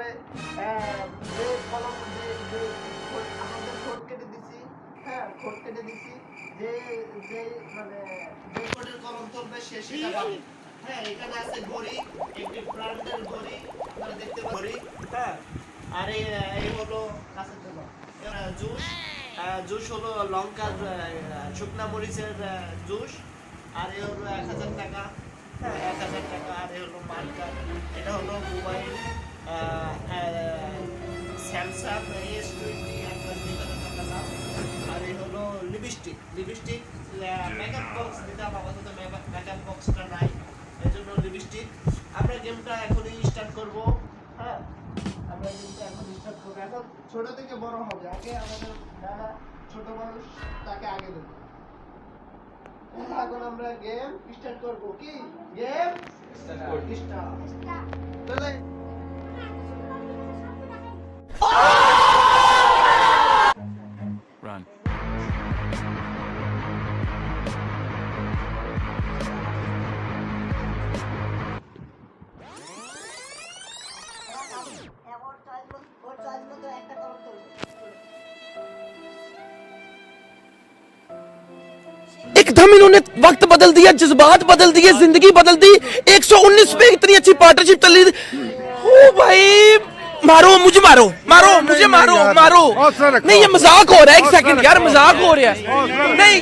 তারপরে যে কলম যে যে আমাদের কেটে দিছি হ্যাঁ কেটে দিছি যে যে মানে যে কলম তুলবে সে সেটা পাবে হ্যাঁ এখানে আছে ঘড়ি একটি ব্র্যান্ডের ঘড়ি আপনারা দেখতে ঘড়ি হ্যাঁ। আর এই এই হলো কাছের জন্য জুস জুস হলো লঙ্কার শুকনা মরিচের জুস। আর এ হলো এক হাজার টাকা হ্যাঁ এক হাজার টাকা। আর এ হলো মার্কার এটা হলো মোবাইল। স্যামসাং এস টোয়েন্টি একবার দুই হাজার টাকা দাম আর এই হলো লিপস্টিক। লিপস্টিক মেকআপ বক্স দিতাম আপাতত মেকআপ বক্সটা নাই এই জন্য লিপস্টিক। আমরা গেমটা এখনই স্টার্ট করব। হ্যাঁ আমরা গেমটা এখন স্টার্ট করব। এখন ছোট থেকে বড় হবে। আগে আমাদের যারা ছোট মানুষ তাকে আগে দেবো। এখন আমরা গেম স্টার্ট করব। কি? গেম? স্টার্ট চলে बदल दिया जज्बात बदल दिए ज़िंदगी बदल दी। 119 पे इतनी अच्छी पार्टनरशिप चली। ओ भाई मारो मुझे मारो मारो मुझे मारो मारो। नहीं ये मज़ाक हो रहा है एक सेकंड यार मज़ाक हो रहा है। नहीं।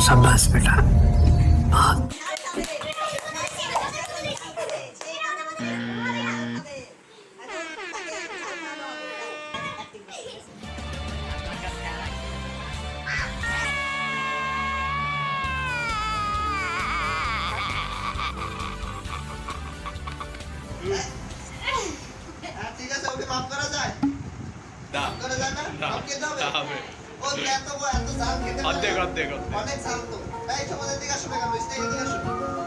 शाबाश बेटा। साथ घेतात प्रत्येक प्रत्येक प्रत्येक अनेक सांगतो काय क्षमता ते का शुभे का मिस्टेक ते का शुभे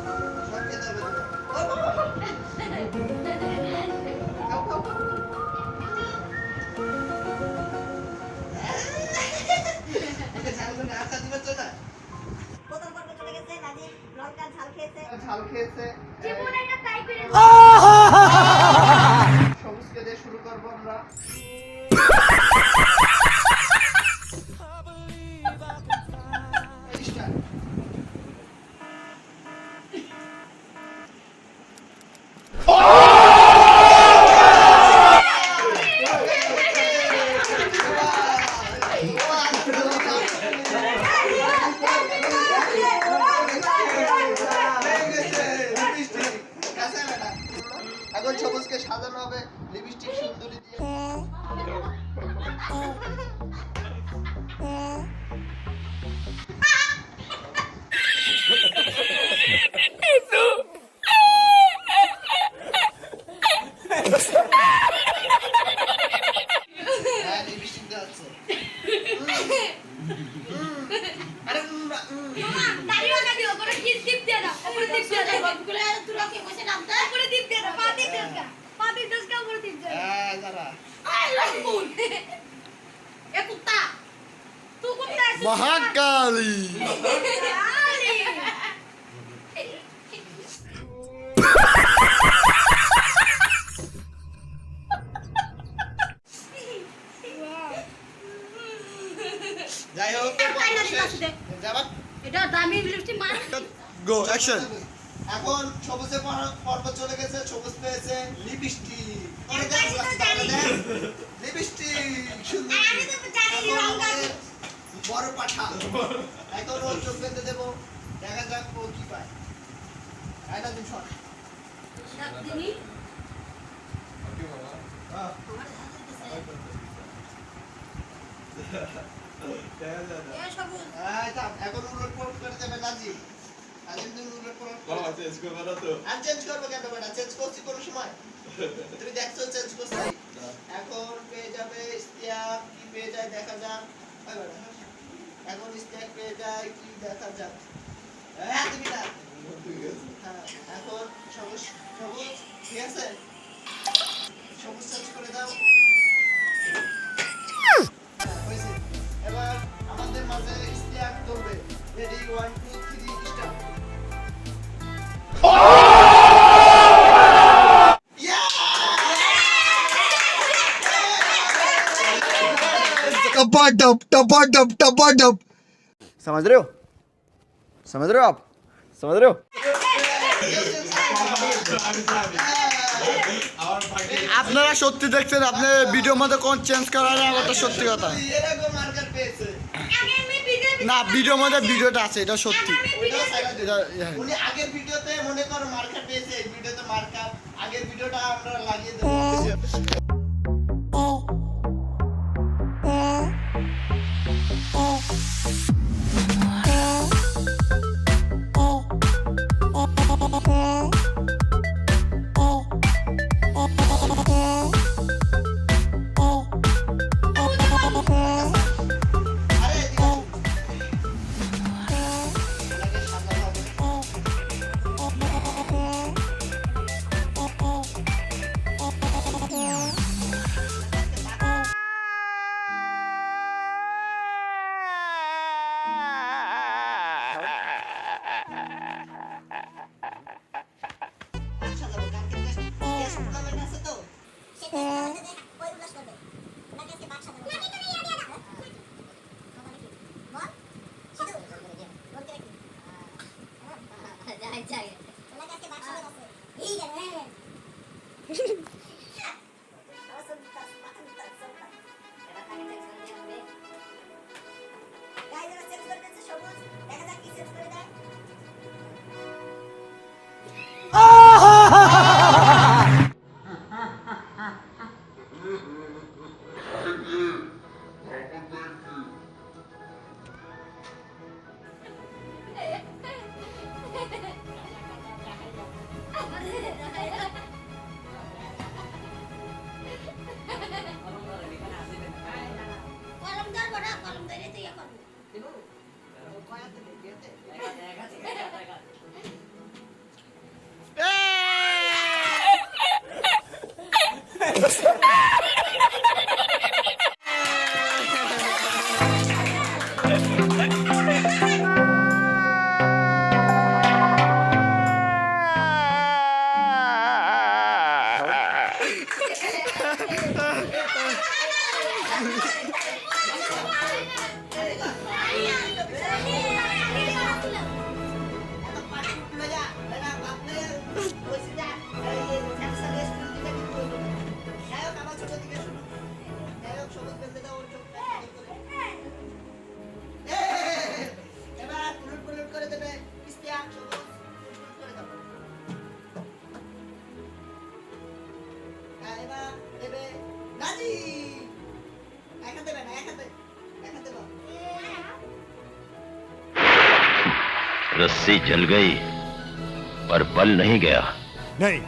এ কুত্তা তুই কুত্তা মহাকালী যাই হোক এটা দামি লিপস্টিক গো অ্যাকশন এখন সবুজে পর- পর্ব চলে গেছে সবুজ পেয়েছে লিপস্টিক। বড় পাঠা এখন ওর চোখ বেঁধে দেবো দেখা যাক ও কি পায় আয়না দিন শট এখন উলট করে দেবে নাজিম নাজিম তুমি উলট পালট করো। চেঞ্জ করব কেন বেটা চেঞ্জ করছি কোনো সময়? তুমি দেখছ চেঞ্জ করছি? এখন পেয়ে যাবে ইস্তিয়াক কি পেয়ে যায় দেখা যাক। এখন ইস্তিয়াক পেয়ে যায় কি দেখা যাক। হ্যাঁ তুমি না? হ্যাঁ এখন সবুজ সবুজ ঠিক আছে? टपा टप टपा टप टपा टप समझ रहे हो समझ रहे हो आप समझ रहे हो আপনারা সত্যি দেখছেন আপনি ভিডিওর মধ্যে কোন চেঞ্জ করা না এটা সত্যি কথা এরকম মার্কার পেয়েছে আগে আমি ভিডিও না ভিডিওর মধ্যে ভিডিওটা আছে এটা সত্যি ওইটাও সাইডে দিন। এটা হ্যাঁ। উনি আগের ভিডিওতে মনে করো মার্কার পেয়েছে এই ভিডিওতে মার্কার আগের ভিডিওটা আমরা লাগিয়ে দেবো रस्सी जल गई पर बल नहीं गया नहीं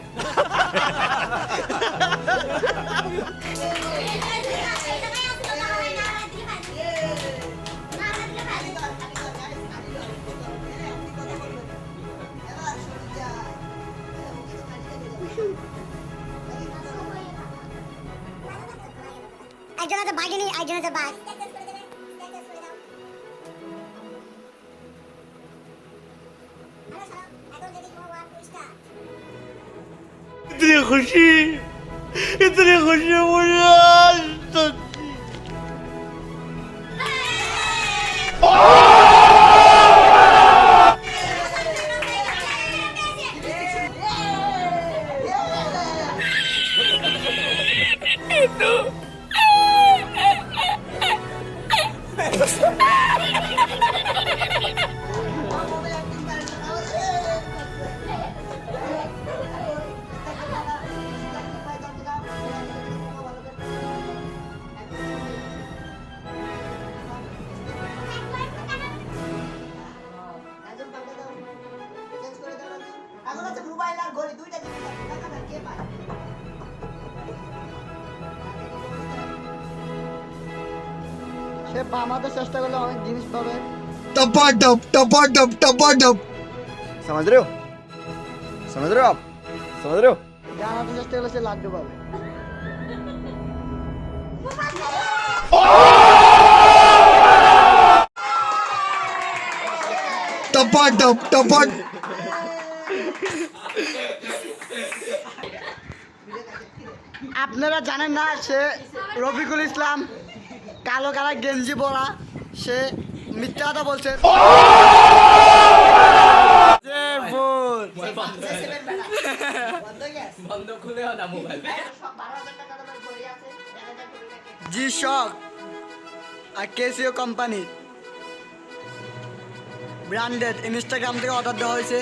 Thank you. একজন আছে বাঘিনী একজন আছে বাঘ। সে আমাদের চেষ্টা করলে অনেক জিনিস পাবে टपा टप टपा टप टपा टप समझ रहे हो समझ रहे हो आप समझ रहे हो জানাতে চেষ্টা করলে সে লাড্ডু পাবে टपा टप टपा আপনারা জানেন না সে রফিকুল ইসলাম কালো কালার গেঞ্জি পরা সে মিথ্যা কথা বলছে। জি শক আর কেসিও কোম্পানি। ব্র্যান্ডেড ইনস্টাগ্রাম থেকে অর্ডার দেওয়া হয়েছে।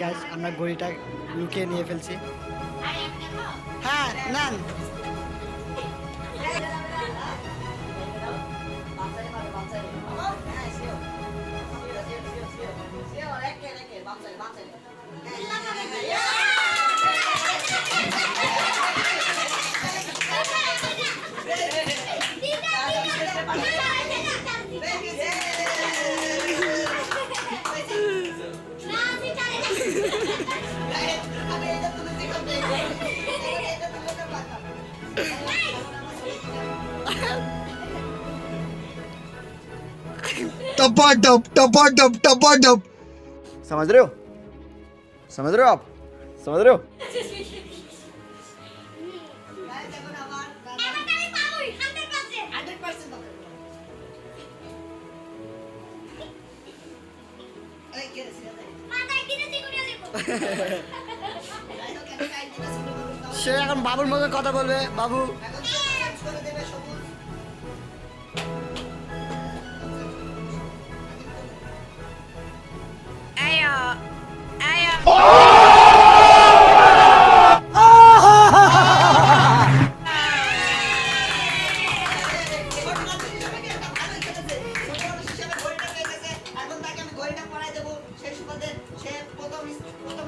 গাইস আমরা ঘড়িটা লুকিয়ে নিয়ে ফেলছি। হ্যাঁ নেন। टपाटप टपाटप टपाटप समझ रहे हो समझ रहे हो आप समझ रहे हो সে এখন বাবুর মতো কথা বলবে বাবু এখন তাকে আমি ঘড়িটা পরাই দেবো। সেই সুবাদে সে প্রথম প্রথম